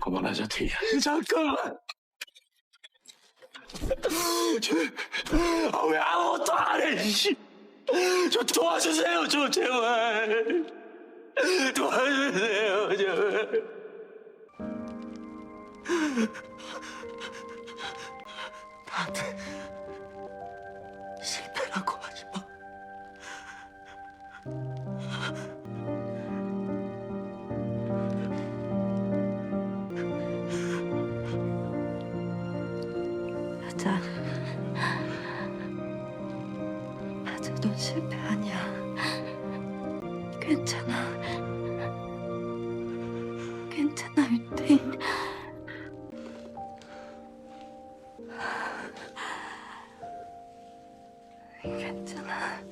그만하자, 태희야. 잠깐만. 아, 왜 아무것도 안 해, 씨. 저 도와주세요, 저 제발. 도와주세요, 제발. 나한테 실패라고 하지 마. 맞아. 맞아, 넌 실패 아니야. 괜찮아. 괜찮아, 유태인. 괜찮아.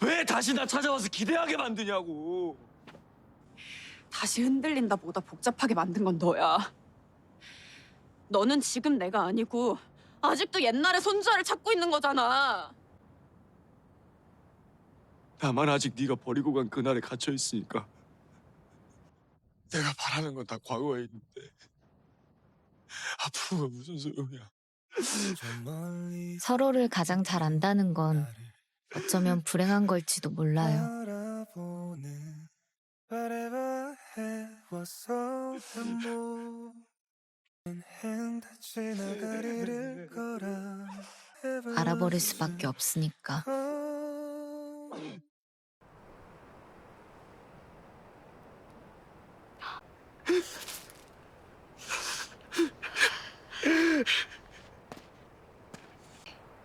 왜 다시 나 찾아와서 기대하게 만드냐고. 다시 흔들린다 보다 복잡하게 만든 건 너야. 너는 지금 내가 아니고 아직도 옛날의 손자를 찾고 있는 거잖아. 나만 아직 네가 버리고 간 그날에 갇혀 있으니까 내가 바라는 건 다 과거에 있는데 앞으로가 무슨 소용이야? 서로를 가장 잘 안다는 건 어쩌면 불행한 걸지도 몰라요. 알아버릴 수밖에 없으니까.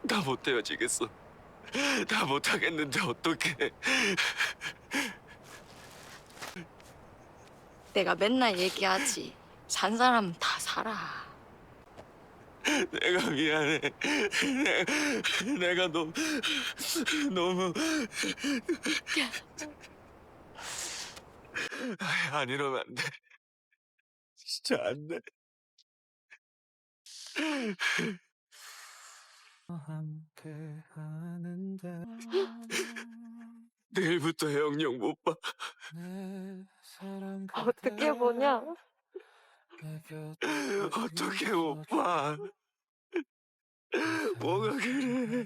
나 못 헤어지겠어. 나 못하겠는데 어떡해? 내가 맨날 얘기하지. 산 사람 다 살아. 내가 미안해. 내가, 내가 너무 너무 아이, 안 이러면 안 돼. 진짜 안 돼. 내일부터 영영 못 봐. 어떻게 보냐? 어떻게 못 봐. 뭐가 그래?